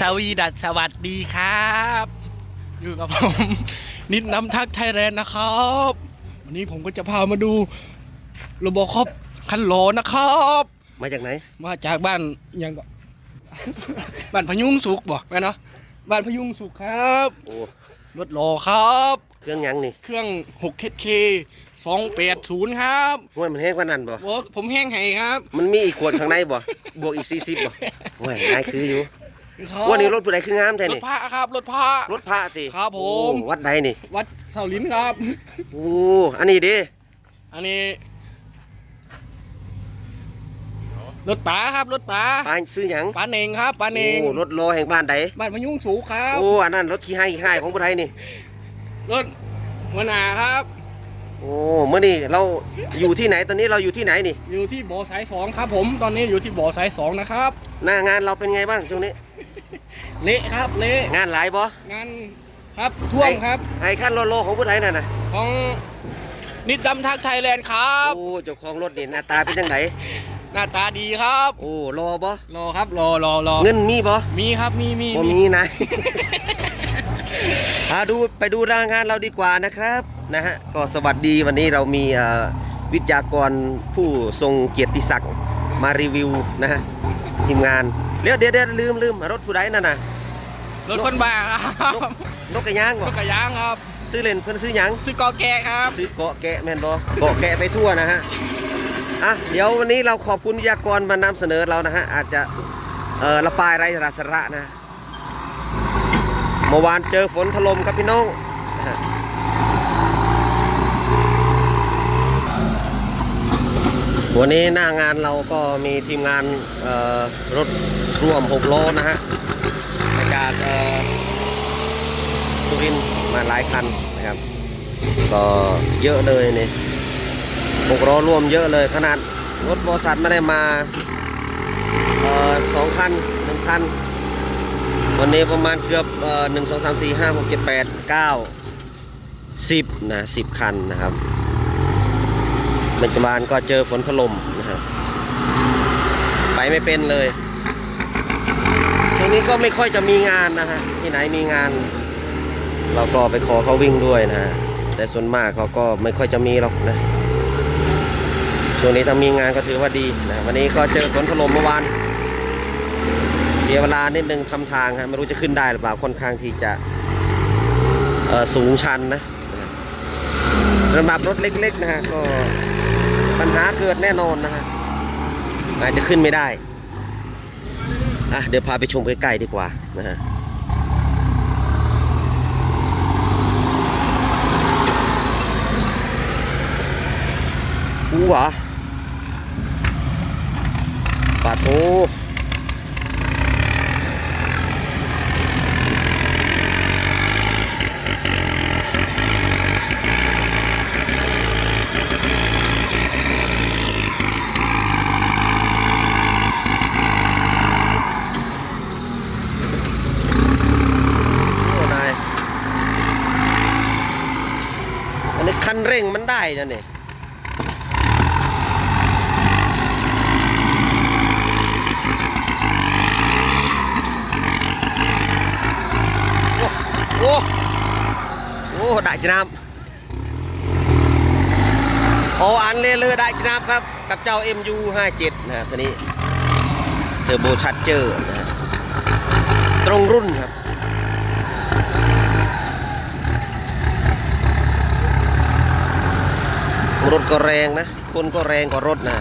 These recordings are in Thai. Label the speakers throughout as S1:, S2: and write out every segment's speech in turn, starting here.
S1: สวีดัสสวัสดีครับ อยู่กับผม นิดน้ำทักไทยแลนด์นะครับ วันนี้ผมก็จะพามาดูโรบอคอปคันโหลนะครับ
S2: มาจากไหน
S1: มาจากบ้านยังก็ บ้านพยุงสุขบ่แม่นเนาะบ้านพยุงสุขครับ
S2: โอ้
S1: รถโหลครับ
S2: เครื่องหยังนี่
S1: เครื่อง 6KK 280ครับ
S2: ห้วยมันแห้งกว่านั้นบ่
S1: โอ้ผมแห้งไห้ครับ
S2: มันมีอีกขวดข้างในบ่บวกอีก40บ่โอ้ยนายคืออยู่
S1: ครับ
S2: ว่านี่รถผู้ใดคืองามแท้
S1: รถ
S2: นี่
S1: ผ้าครับรถผ้าร
S2: ถพระติ
S1: ครับผม
S2: โอ้วัดใดนี่
S1: วัดเสาลินครับ
S2: โอ้อันนี้ดิ
S1: อันนี้ รถป๋าครับรถป๋า
S2: ปานซื้อหยัง
S1: ป๋าเน่งครับป๋าเน่ง
S2: โอ้รถโลแห่งบ้านใด
S1: บ้านพยุงสูงครับ
S2: โอ้อันนั้นรถขี้ให้ขี้ให้ของผู้ใดนี่
S1: รถหัวหน้าครับ
S2: โอ้เมื่อนี่เราอยู่ที่ไหนตอนนี้เราอยู่ที่ไหนนี่
S1: อยู่ที่บ่อสายสองครับผม ตอนนี้อยู่ที่บ่อสายสองนะครับ
S2: หน้างานเราเป็นไงบ้างช่วงนี้
S1: เละครับเละ
S2: งานหลายบ่
S1: งานครับท่วงครับ
S2: ไอ้ขั้นโลโลของผู้ใดนั่นน่ะ
S1: ของนิดดำทักไทยแลนด์ครับ
S2: โอ้เจ้าของรถนี่หน้าตาเป็นจังได
S1: หน้าตาดีครับ
S2: โอ้รอบ่
S1: รอครับรอรอรอ
S2: เงินมีบ่
S1: มีครับมีมี
S2: บ่มีนะอาดูไปดูรางงานเราดีกว่านะครับนะฮะก็สวัสดีวันนี้เรามีเอ่อวิทยากรผู้ทรงเกียรติศักดิ์มารีวิวนะฮะทีมงานเดี๋ยวเดี๋ยวเดี๋ยวลืมลืมรถผู้ใดนั่นน่ะ
S1: รถคนบ้าครับ
S2: นกนกกระย่าง
S1: ร
S2: บ่
S1: ถกระยางครับ
S2: ซื้อเล่นเพิ่นซื้อหยัง
S1: ซื้อกอแกะครับ
S2: ซื้อเกาะแกะแม่นบ่เกาะแกะไปทั่วนะฮะอะเดี๋ยววันนี้เราขอบคุณวิทยากรมานำเสนอเรานะฮะอาจจะเอ่อละปายไร้สาระนะเมื่อวานเจอฝนถล่มครับพี่น้องนะฮะ วันนี้หน้างานเราก็มีทีมงานรถร่วม6ล้อนะฮะมาจากสุรินมาหลายคันนะครับ ก็เยอะเลยนี่หกล้อรวมเยอะเลย ขนาดรถบริษัทไม่ได้มาสองคันหนึ่งคัน วันนี้ประมาณเกือบหนึ่งสองสามสี่ห้าหกเจ็ดแปดเก้าสิบนะสิบคันนะครับ ปัจจุบันก็เจอฝนถล่มนะครับไปไม่เป็นเลยช่นี้ก็ไม่ค่อยจะมีงานนะฮะที่ไหนมีงาน เราก็ไปขอเขาวิ่งด้วยนะฮะแต่ส่วนมากเขาก็ไม่ค่อยจะมีหรอกนะช่วงนี้ถ้ามีงานก็ถือว่าดีนะวันนี้ก็เจอฝนถล่มเมื่อวานเสียเวลานิดนึงทำทางฮะไม่รู้จะขึ้นได้หรือเปล่าค่อนข้างที่จะสูงชันนะสำหรับรถเล็กๆนะฮะก็ ปัญหาเกิดแน่นอนนะฮะอาจจะขึ้นไม่ได้อะเดี๋ยวพาไปชมใกล้ๆดีกว่านะฮะอู้หวะปาโทโอ้นาย อั นี้คันเร่งมันได้นะเนี่ยโอ้โอ้ได้จนามโออันเลเลยได้จนามครับ กับเจ้า MU 57นะฮะตัวนี้เทอร์โบชัดเจอร์นะตรงรุ่นครับ รถก็แรงนะ คนก็แรงกว่ารถนะ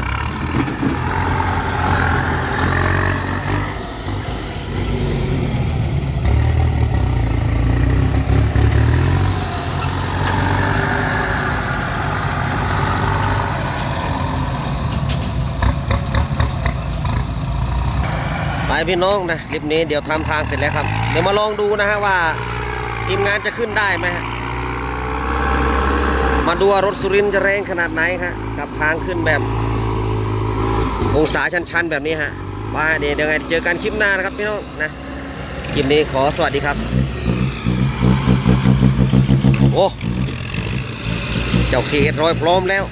S2: ไปพี่น้องนะคลิปนี้เดี๋ยวทำทางเสร็จแล้วครับ เดี๋ยวมาลองดูนะฮะว่าทีมงานจะขึ้นได้ไหมฮะ มาดูว่ารถสุรินจะแรงขนาดไหนครับกับทางขึ้นแบบองศาชันๆแบบนี้ฮะว่าเดี๋ยวไงเจอกันคลิปหน้านะครับพี่น้องนะคลิปนี้ขอสวัสดีครับ โอ้ เจ้าเคเอสร้อยพร้อมแล้ว